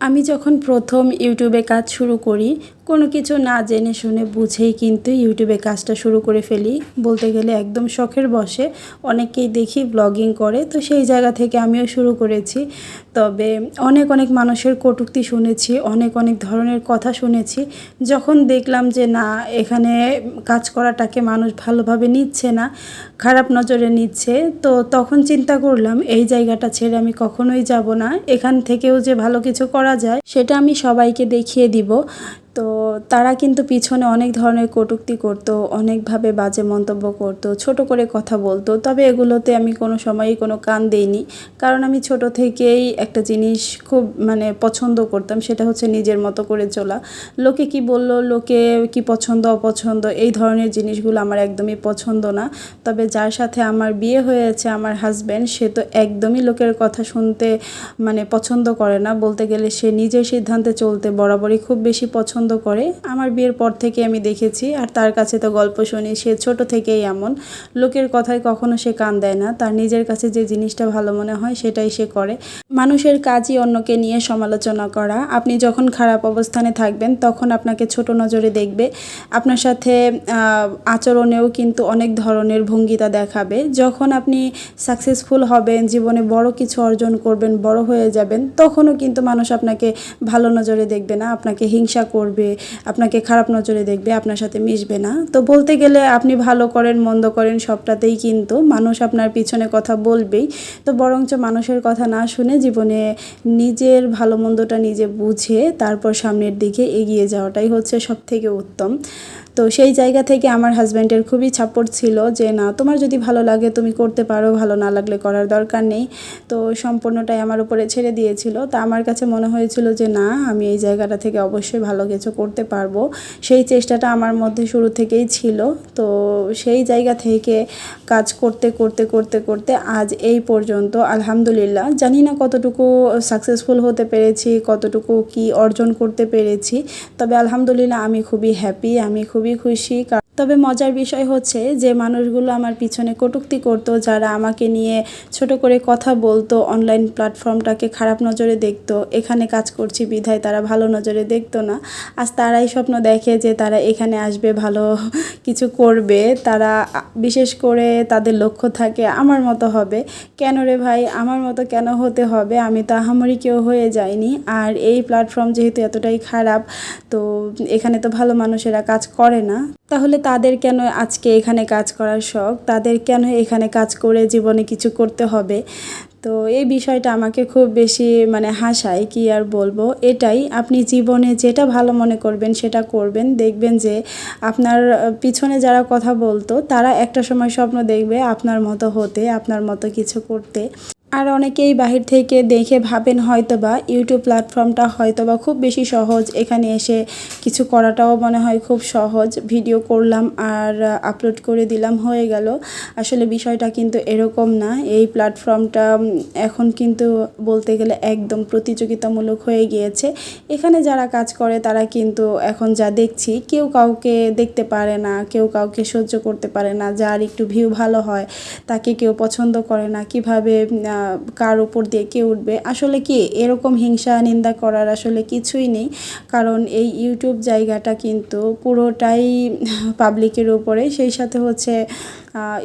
আমি যখন প্রথম ইউটিউবে কাজ শুরু করি, কোনো কিছু না জেনে শুনে বুঝেই কিন্তু ইউটিউবে কাজটা শুরু করে ফেলি। বলতে গেলে একদম শখের বসে। অনেকেই দেখি ব্লগিং করে, তো সেই জায়গা থেকে আমিও শুরু করেছি। তবে অনেক অনেক মানুষের কটূক্তি শুনেছি, অনেক অনেক ধরনের কথা শুনেছি। যখন দেখলাম যে না, এখানে কাজ করাটাকে মানুষ ভালোভাবে নিচ্ছে না, খারাপ নজরে নিচ্ছে, তো তখন চিন্তা করলাম, এই জায়গাটা ছেড়ে আমি কখনোই যাব না। এখান থেকেও যে ভালো কিছু করা যায় সেটা আমি সবাইকে দেখিয়ে দিব। তো তারা কিন্তু পিছনে অনেক ধরনের কটূক্তি করতো, অনেকভাবে বাজে মন্তব্য করতো, ছোট করে কথা বলতো। তবে এগুলোতে আমি কোনো সময়ই কোনো কান দেইনি। কারণ আমি ছোট থেকেই একটা জিনিস খুব মানে পছন্দ করতাম, সেটা হচ্ছে নিজের মতো করে চলা। লোকে কি বলল, লোকে কি পছন্দ, অপছন্দ, এই ধরনের জিনিসগুলো আমার একদমই পছন্দ না। তবে যার সাথে আমার বিয়ে হয়েছে, আমার হাজব্যান্ড সে তো একদমই লোকের কথা শুনতে মানে পছন্দ করে না। বলতে গেলে সে নিজের সিদ্ধান্তে চলতে বরাবরই খুব বেশি পছন্দ করে। আমার বিয়ের পর থেকে আমি দেখেছি, আর তার কাছে তো গল্প শুনি, সে ছোট থেকেই এমন। লোকের কথায় কখনো সে কান দেয় না, তার নিজের কাছে যে জিনিসটা ভালো মনে হয় সেটাই সে করে। মানুষের কাজই অন্যকে নিয়ে সমালোচনা করা। আপনি যখন খারাপ অবস্থানে থাকবেন, তখন আপনাকে ছোট নজরে দেখবে। আপনার সাথে আচরণেও কিন্তু অনেক ধরনের ভঙ্গিতা দেখাবে। যখন আপনি সাকসেসফুল হবেন, জীবনে বড় কিছু অর্জন করবেন, বড় হয়ে যাবেন, তখনও কিন্তু মানুষ আপনাকে ভালো নজরে দেখবে না, আপনাকে হিংসা করবে। আপনাকে খারাপ নজরে দেখবে, আপনার সাথে মিশবে না। তো বলতে গেলে আপনি ভালো করেন, মন্দ করেন, সবটাতেই কিন্তু মানুষ আপনার পিছনে কথা বলবেই। তো বরঞ্চ মানুষের কথা না শুনে জীবনে নিজের ভালো মন্দটা নিজে বুঝে তারপর সামনের দিকে এগিয়ে যাওয়াটাই হচ্ছে সব থেকে উত্তম। তো সেই জায়গা থেকে আমার হাজব্যান্ডের খুবই সাপোর্ট ছিল যে, না, তোমার যদি ভালো লাগে তুমি করতে পারো, ভালো না লাগলে করার দরকার নেই। তো সম্পূর্ণটাই আমার উপরে ছেড়ে দিয়েছিল। তা আমার কাছে মনে হয়েছিল যে, না, আমি এই জায়গাটা থেকে অবশ্যই ভালো কিছু করতে পারব। সেই চেষ্টাটা আমার মধ্যে শুরু থেকেই ছিল। তো সেই জায়গা থেকে কাজ করতে করতে করতে করতে আজ এই পর্যন্ত আলহামদুলিল্লাহ জানি না কতটুকু সাকসেসফুল হতে পেরেছি, কতটুকু কি অর্জন করতে পেরেছি। তবে আলহামদুলিল্লাহ আমি খুবই হ্যাপি আমি খুবই খুশি কারণ তবে মজার বিষয় হচ্ছে যে মানুষগুলো আমার পিছনে কটূক্তি করতো, যারা আমাকে নিয়ে ছোট করে কথা বলতো অনলাইন প্ল্যাটফর্মটাকে খারাপ নজরে দেখতো, এখানে কাজ করছি বিধায় তারা ভালো নজরে দেখতো না। আজ তারাই স্বপ্ন দেখে যে তারা এখানে আসবে, ভালো কিছু করবে, তারা বিশেষ করে তাদের লক্ষ্য থাকে, আমার মতো হবে। কেন রে ভাই? আমার মতো কেন হতে হবে? আমি তো আহামরি কেউ হয়ে যাইনি। আর এই প্ল্যাটফর্ম যেহেতু এতটাই খারাপ, তো এখানে তো ভালো মানুষেরা কাজ করে না। তাহলে তাদের কেন আজকে এখানে কাজ করার শখ? তাদের কেন এখানে কাজ করে জীবনে কিছু করতে হবে? তো এই বিষয়টা আমাকে খুব বেশি মানে হাসায়, কি আর বলব? এটাই আপনি জীবনে যেটা ভালো মনে করবেন সেটা করবেন। দেখবেন যে আপনার পিছনে যারা কথা বলতো, তারা একটা সময় স্বপ্ন দেখবে আপনার মতো হতে, আপনার মতো কিছু করতে। আর অনেকেই বাহির থেকে দেখে ভাবেন হয়তো বা ইউটিউব প্ল্যাটফর্মটা হয়তো বা খুব বেশি সহজ। এখানে এসে কিছু করাটাও মনে হয় খুব সহজ। ভিডিও করলাম আর আপলোড করে দিলাম, হয়ে গেল। আসলে বিষয়টা কিন্তু এরকম না। এই প্ল্যাটফর্মটা এখন কিন্তু বলতে গেলে একদম প্রতিযোগিতামূলক হয়ে গিয়েছে। এখানে যারা কাজ করে তারা কিন্তু এখন যা দেখছি, কেউ কাউকে দেখতে পারে না, কেউ কাউকে সহ্য করতে পারে না, যার একটু ভিউ ভালো হয়, তাকে কেউ পছন্দ করে না। কীভাবে কার উপর দিয়ে কে উঠবে? আসলে কি এরকম হিংসা, নিন্দা করার আসলে কিছুই নেই। কারণ এই ইউটিউব জায়গাটা কিন্তু পুরোটাই পাবলিকের উপরে। সেই সাথে হচ্ছে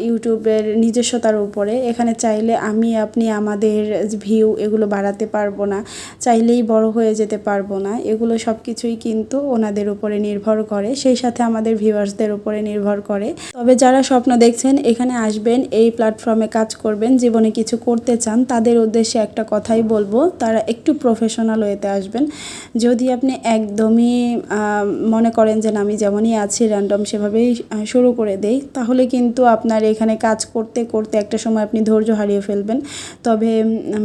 ইউটিউবের নিজস্বতার উপরে। এখানে চাইলে আমি, আপনি, আমাদের ভিউ এগুলো বাড়াতে পারব না, চাইলেই বড় হয়ে যেতে পারব না। এগুলো সব কিছুই কিন্তু ওনাদের উপরে নির্ভর করে, সেই সাথে আমাদের ভিউয়ার্সদের উপরে নির্ভর করে। তবে যারা স্বপ্ন দেখছেন, এখানে আসবেন, এই প্ল্যাটফর্মে কাজ করবেন, জীবনে কিছু করতে চান, তাদের উদ্দেশ্যে একটা কথাই বলব, তারা একটু প্রফেশনাল ওয়েতে আসবেন। যদি আপনি একদমই মনে করেন যে আমি যেমনই আছি র্যান্ডম সেভাবেই শুরু করে দেই, তাহলে কিন্তু আপনার এখানে কাজ করতে করতে একটা সময় আপনি ধৈর্য হারিয়ে ফেলবেন। তবে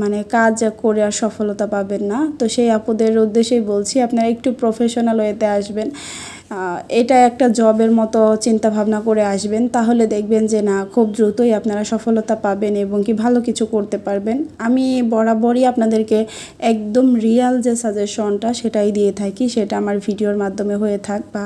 মানে কাজ করে আর সফলতা পাবেন না। তো সেই আপদের উদ্দেশ্যেই বলছি, আপনারা একটু প্রফেশনাল ওয়েতে আসবেন। এটা একটা জবের মতো চিন্তা ভাবনা করে আসবেন, তাহলে দেখবেন যে না, খুব দ্রুতই আপনারা সফলতা পাবেন এবং কি ভালো কিছু করতে পারবেন। আমি বরাবরই আপনাদেরকে একদম রিয়াল যে সাজেশনটা সেটাই দিয়ে থাকি, সেটা আমার ভিডিওর মাধ্যমে হয়ে থাক বা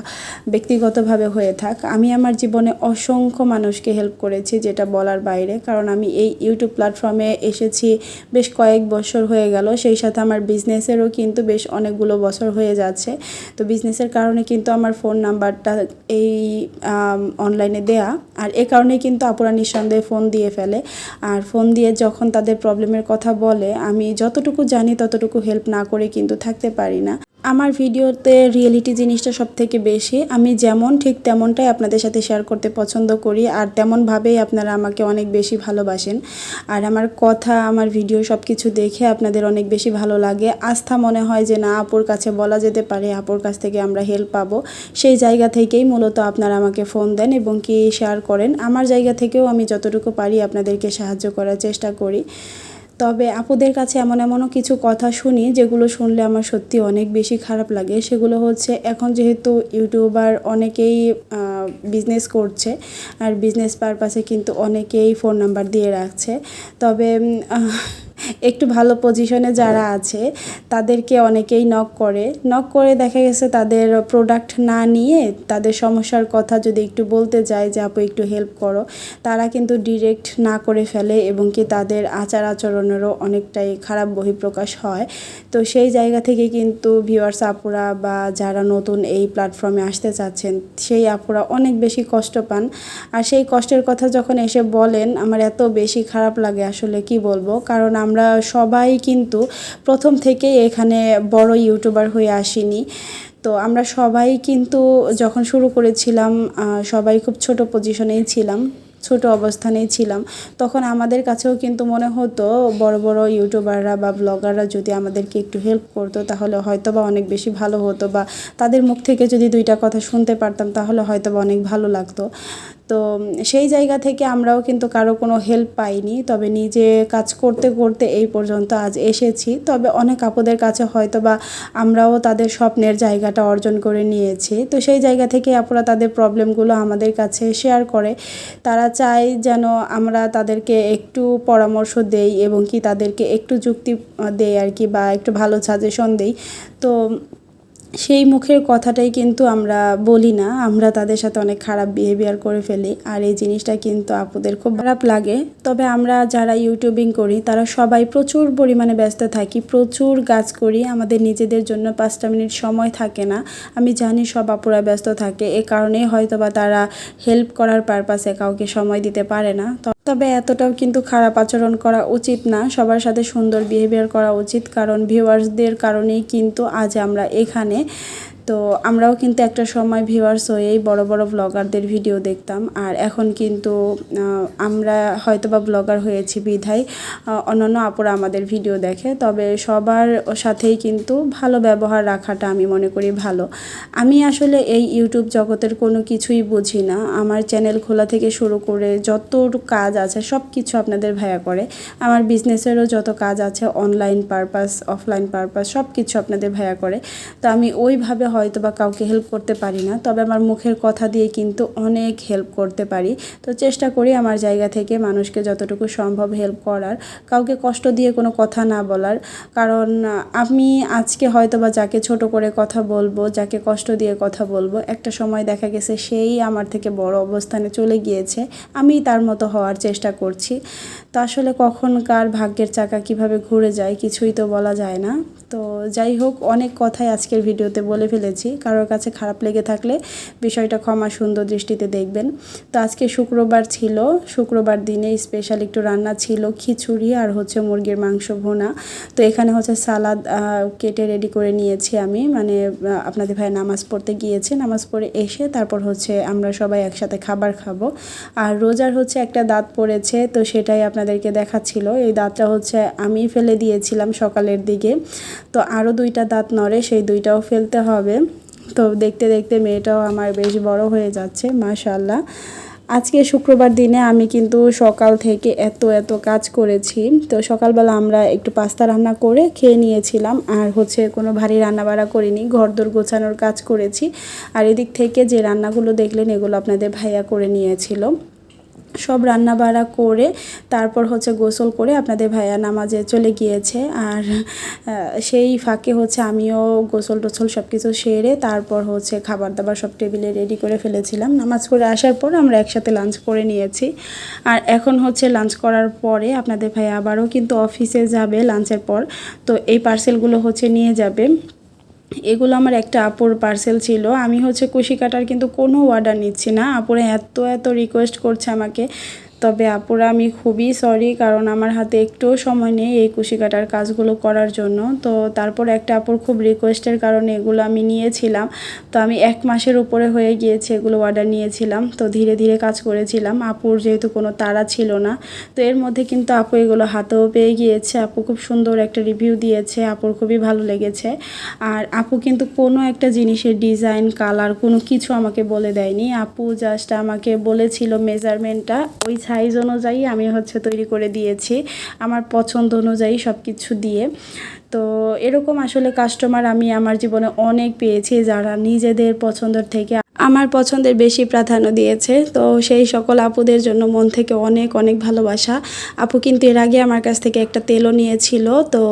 ব্যক্তিগতভাবে হয়ে থাক। আমি আমার জীবনে অসংখ্য মানুষকে হেল্প করেছি যেটা বলার বাইরে, কারণ আমি এই ইউটিউব প্ল্যাটফর্মে এসেছি বেশ কয়েক বছর হয়ে গেল, সেই সাথে আমার বিজনেসেরও কিন্তু বেশ অনেকগুলো বছর হয়ে যাচ্ছে। তো বিজনেসের কারণে কিন্তু আমার ফোন নাম্বারটা এই অনলাইনে দেয়া। আর এ কারণে কিন্তু আপুরা নিঃসন্দেহে ফোন দিয়ে ফেলে। আর ফোন দিয়ে যখন তাদের প্রবলেমের কথা বলে, আমি যতটুকু জানি ততটুকু হেল্প না করে কিন্তু থাকতে পারি না। আমার ভিডিওতে রিয়েলিটি জিনিসটা সব থেকে বেশি। আমি যেমন, ঠিক তেমনটাই আপনাদের সাথে শেয়ার করতে পছন্দ করি আর তেমনভাবেই আপনারা আমাকে অনেক বেশি ভালোবাসেন। আর আমার কথা, আমার ভিডিও সব কিছু দেখে আপনাদের অনেক বেশি ভালো লাগে। আস্থা মনে হয় যে না, আপুর কাছে বলা যেতে পারে, আপুর কাছ থেকে আমরা হেল্প পাবো। সেই জায়গা থেকেই মূলত আপনারা আমাকে ফোন দেন এবং কি শেয়ার করেন। আমার জায়গা থেকেও আমি যতটুকু পারি আপনাদেরকে সাহায্য করার চেষ্টা করি। তবে আপুদের কাছে এমন এমনও কিছু কথা শুনি যেগুলো শুনলে আমার সত্যি অনেক বেশি খারাপ লাগে। সেগুলো হচ্ছে, এখন যেহেতু ইউটিউবার অনেকেই বিজনেস করছে। আর বিজনেস পারপাসে কিন্তু অনেকেই ফোন নাম্বার দিয়ে রাখছে। তবে একটু ভালো পজিশনে যারা আছে তাদেরকে অনেকেই নক করে। নক করে দেখা গেছে তাদের প্রোডাক্ট না নিয়ে তাদের সমস্যার কথা যদি একটু বলতে যায় যে আপু একটু হেল্প করো। তারা কিন্তু ডিরেক্ট না করে ফেলে এবং কি তাদের আচার আচরণেরও অনেকটাই খারাপ বহিঃপ্রকাশ হয়। তো সেই জায়গা থেকে কিন্তু ভিউয়ার্স আপুরা বা যারা নতুন এই প্ল্যাটফর্মে আসতে চাচ্ছেন সেই আপুরা অনেক বেশি কষ্ট পান। আর সেই কষ্টের কথা যখন এসে বলেন, আমার এত বেশি খারাপ লাগে আসলে কি বলব? কারণ আমরা সবাই কিন্তু প্রথম থেকে এখানে বড় ইউটিউবার হয়ে আসিনি। তো আমরা সবাই কিন্তু যখন শুরু করেছিলাম সবাই খুব ছোট পজিশনেই ছিলাম। ছোট অবস্থানেই ছিলাম। তখন আমাদের কাছেও কিন্তু মনে হতো, বড় বড় ইউটিউবাররা বা ব্লগাররা যদি আমাদেরকে একটু হেল্প করতো, তাহলে হয়তো বা অনেক বেশি ভালো হতো বা তাদের মুখ থেকে যদি দুইটা কথা শুনতে পারতাম, তাহলে হয়তো বা অনেক ভালো লাগতো। তো সেই জায়গা থেকে আমরাও কিন্তু কারও কোনো হেল্প পাইনি। তবে নিজে কাজ করতে করতে এই পর্যন্ত আজ এসেছি। তবে অনেক আপুদের কাছে হয়তো বা আমরাও তাদের স্বপ্নের জায়গাটা অর্জন করে নিয়েছি। তো সেই জায়গা থেকে আপুরা তাদের প্রবলেমগুলো আমাদের কাছে শেয়ার করে। তারা চায় যেন আমরা তাদেরকে একটু পরামর্শ দেই এবং কি তাদেরকে একটু যুক্তি দেই আর কি বা একটু ভালো সাজেশন দেই। তো সেই মুখের কথাটাই কিন্তু আমরা বলি না। আমরা তাদের সাথে অনেক খারাপ বিহেভিয়ার করে ফেলি আর এই জিনিসটা কিন্তু আপুদের খুব খারাপ লাগে। তবে আমরা যারা ইউটিউবিং করি, তারা সবাই প্রচুর পরিমাণে ব্যস্ত থাকি, প্রচুর কাজ করি। আমাদের নিজেদের জন্য পাঁচটা মিনিট সময় থাকে না। আমি জানি সব আপুরা ব্যস্ত থাকে। এ কারণেই হয়তো বা তারা হেল্প করার পারপাসে কাউকে সময় দিতে পারে না। তবে এতটাও কিন্তু খারাপ আচরণ করা উচিত না। সবার সাথে সুন্দর বিহেভিয়ার করা উচিত, কারণ ভিউয়ার্সদের কারণেই কিন্তু আজ আমরা এখানে তো আমরাও কিন্তু একটা সময় ভিউয়ার্স হয়েই বড় বড় ব্লগারদের ভিডিও দেখতাম। আর এখন কিন্তু আমরা হয়তো বা ব্লগার হয়েছি বিধায় অন্যান্য আপুরা আমাদের ভিডিও দেখে। তবে সবার সাথেই কিন্তু ভালো ব্যবহার রাখাটা আমি মনে করি ভালো। আমি আসলে এই ইউটিউব জগতের কোনো কিছুই বুঝি না। আমার চ্যানেল খোলা থেকে শুরু করে যত কাজ আছে সব কিছু আপনাদের ভাইয়া করে। আমার বিজনেসেরও যত কাজ আছে অনলাইন পারপাস অফলাইন পারপাস সব কিছু আপনাদের ভাইয়া করে। তো আমি ওইভাবে হয়তো বা কাউকে হেল্প করতে পারি না, তবে আমার মুখের কথা দিয়ে কিন্তু অনেক হেল্প করতে পারি। তো চেষ্টা করি আমার জায়গা থেকে মানুষকে যতটুকু সম্ভব হেল্প করার, কাউকে কষ্ট দিয়ে কোনো কথা না বলার। কারণ আমি আজকে হয়তো বা যাকে ছোট করে কথা বলব, যাকে কষ্ট দিয়ে কথা বলব, একটা সময় দেখা গেছে সেই আমার থেকে বড় অবস্থানে চলে গিয়েছে, আমি তার মতো হওয়ার চেষ্টা করছি। তো আসলে কখন কার ভাগ্যের চাকা কীভাবে ঘুরে যায় কিছুই তো বলা যায় না। তো যাই হোক, অনেক কথাই আজকের ভিডিওতে বলে ফেলেছি। কারোর কাছে খারাপ লেগে থাকলে বিষয়টা ক্ষমা সুন্দর দৃষ্টিতে দেখবেন। তো আজকে শুক্রবার ছিল। শুক্রবার দিনে স্পেশাল একটু রান্না ছিল, খিচুড়ি আর হচ্ছে মুরগির মাংস ভোনা। তো এখানে হচ্ছে সালাদ কেটে রেডি করে নিয়েছি আমি। মানে আপনাদের ভাই নামাজ পড়তে গিয়েছে। নামাজ পড়ে এসে তারপর হচ্ছে আমরা সবাই একসাথে খাবার খাব। আর রোজার হচ্ছে একটা দাঁত পড়েছে, তো সেটাই আপনাদেরকে দেখাচ্ছিল। এই দাঁতটা হচ্ছে আমি ফেলে দিয়েছিলাম সকালের দিকে। তো আরও দুইটা দাঁত নড়ে সেই দুইটাও ফেলতে হবে। তো দেখতে দেখতে মেয়েটাও আমার বেশ বড় হয়ে যাচ্ছে মাশাল্লাহ আজকে শুক্রবার দিনে আমি কিন্তু সকাল থেকে এত এত কাজ করেছি। তো সকালবেলা আমরা একটু পাস্তা রান্না করে খেয়ে নিয়েছিলাম, আর হচ্ছে কোনো ভারী রান্না বাড়া করিনি, ঘরদোর গোছানোর কাজ করেছি। আর এদিক থেকে যে রান্নাগুলো দেখলেন, এগুলো আপনাদের ভাইয়া করে নিয়েছিল। সব রান্না বাড়া করে তারপর হচ্ছে গোসল করে আপনাদের ভাইয়া নামাজে চলে গিয়েছে। আর সেই ফাঁকে হচ্ছে আমিও গোসল টোসল সব কিছু সেরে তারপর হচ্ছে খাবার দাবার সব টেবিলে রেডি করে ফেলেছিলাম। নামাজ করে আসার পর আমরা একসাথে লাঞ্চ করে নিয়েছি। আর এখন হচ্ছে লাঞ্চ করার পরে আপনাদের ভাই আবারও কিন্তু অফিসে যাবে লাঞ্চের পর। তো এই পার্সেলগুলো হচ্ছে নিয়ে যাবে। এগুলো আমার একটা আপুর পার্সেল ছিল। আমি হচ্ছে কুশি কাটার কিন্তু কোনো অর্ডার নিচ্ছি না। আপুরা এত এত রিকোয়েস্ট করছে আমাকে। তবে আপুরা, আমি খুবই সরি কারণ আমার হাতে একটুও সময় নেই এই কুশি কাটার কাজগুলো করার জন্য। তো তারপর একটা আপুর খুব রিকোয়েস্টের কারণে এগুলো আমি নিয়েছিলাম। তো আমি এক মাসের উপরে হয়ে গিয়েছে এগুলো অর্ডার নিয়েছিলাম। তো ধীরে ধীরে কাজ করেছিলাম। আপুর যেহেতু কোনো তাড়া ছিল না, তো এর মধ্যে কিন্তু আপু এগুলো হাতেও পেয়ে গিয়েছে। আপু খুব সুন্দর একটা রিভিউ দিয়েছে। আপুর খুবই ভালো লেগেছে। আর আপু কিন্তু কোনো একটা জিনিসের ডিজাইন কালার কোনো কিছু আমাকে বলে দেয়নি। আপু জাস্ট আমাকে বলেছিল মেজারমেন্টটা ওই সাইজ অনুযায়ী আমি হচ্ছে তৈরি করে দিয়েছি, আমার পছন্দ অনুযায়ী সব কিছু দিয়ে। তো এরকম আসলে কাস্টমার আমি আমার জীবনে অনেক পেয়েছি যারা নিজেদের পছন্দের থেকে আমার পছন্দের বেশি প্রাধান্য দিয়েছে। তো সেই সকল আপুদের জন্য মন থেকে অনেক অনেক ভালোবাসা। আপু কিন্তু এর আগে আমার কাছ থেকে একটা তেলও নিয়েছিল। তো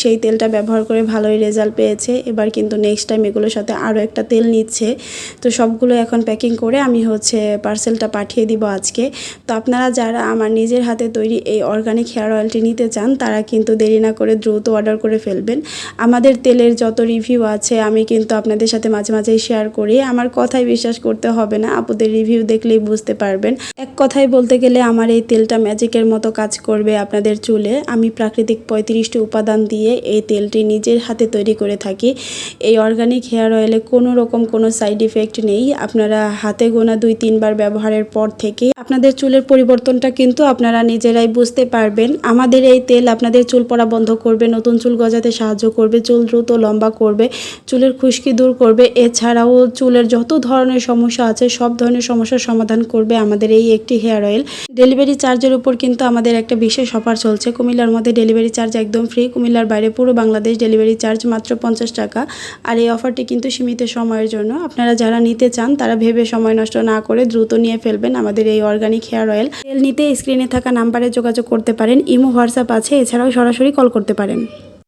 সেই তেলটা ব্যবহার করে ভালোই রেজাল্ট পেয়েছে। এবার কিন্তু নেক্সট টাইম এগুলোর সাথে আরও একটা তেল নিচ্ছে। তো সবগুলো এখন প্যাকিং করে আমি হচ্ছে পার্সেলটা পাঠিয়ে দিব আজকে। তো আপনারা যারা আমার নিজের হাতে তৈরি এই অর্গানিক হেয়ার অয়েলটি নিতে চান, তারা কিন্তু দেরি না করে দ্রুত অর্ডার করে ফেলবেন। আমাদের তেলের যত রিভিউ আছে, আমি কিন্তু আপনাদের সাথে মাঝে মাঝেই শেয়ার করি। আমার কথাই বিশ্বাস করতে হবে না। আপুদের রিভিউ দেখলেই বুঝতে পারবেন। এক কথায় বলতে গেলে আমার এই তেলটা ম্যাজিকের মতো কাজ করবে আপনাদের চুলে। আমি প্রাকৃতিক পঁয়ত্রিশটি উপাদান দিয়ে এই তেলটি নিজের হাতে তৈরি করে থাকি। এই অর্গানিক হেয়ার অয়েলে কোনো রকম কোনো সাইড ইফেক্ট নেই। আপনারা হাতে গোনা দুই তিনবার ব্যবহারের পর থেকে আপনাদের চুলের পরিবর্তনটা কিন্তু আপনারা নিজেরাই বুঝতে পারবেন। আমাদের এই তেল আপনাদের চুল পড়া বন্ধ করবে, নতুন চুল গজাতে সাহায্য করবে, চুল দ্রুত লম্বা করবে, চুলের খুশকি দূর করবে। এছাড়াও চুলের যত ধরনের সমস্যা আছে, সব ধরনের সমস্যার সমাধান করবে আমাদের এই একটি হেয়ার অয়েল। ডেলিভারি চার্জের উপর কিন্তু আমাদের একটা বিশেষ অফার চলছে। কুমিল্লার মধ্যে ডেলিভারি চার্জ একদম ফ্রি। কুমিল্লার বাইরে পুরো বাংলাদেশ ডেলিভারি চার্জ মাত্র পঞ্চাশ টাকা। আর এই অফারটি কিন্তু সীমিত সময়ের জন্য। আপনারা যারা নিতে চান, তারা ভেবে সময় নষ্ট না করে দ্রুত নিয়ে ফেলবেন আমাদের এই অর্গানিক হেয়ার অয়েল। তেল নিতে স্ক্রিনে থাকা নাম্বারে যোগাযোগ করতে পারেন। ইমো, হোয়াটসঅ্যাপ আছে, এছাড়াও সরাসরি কল করতে পারেন।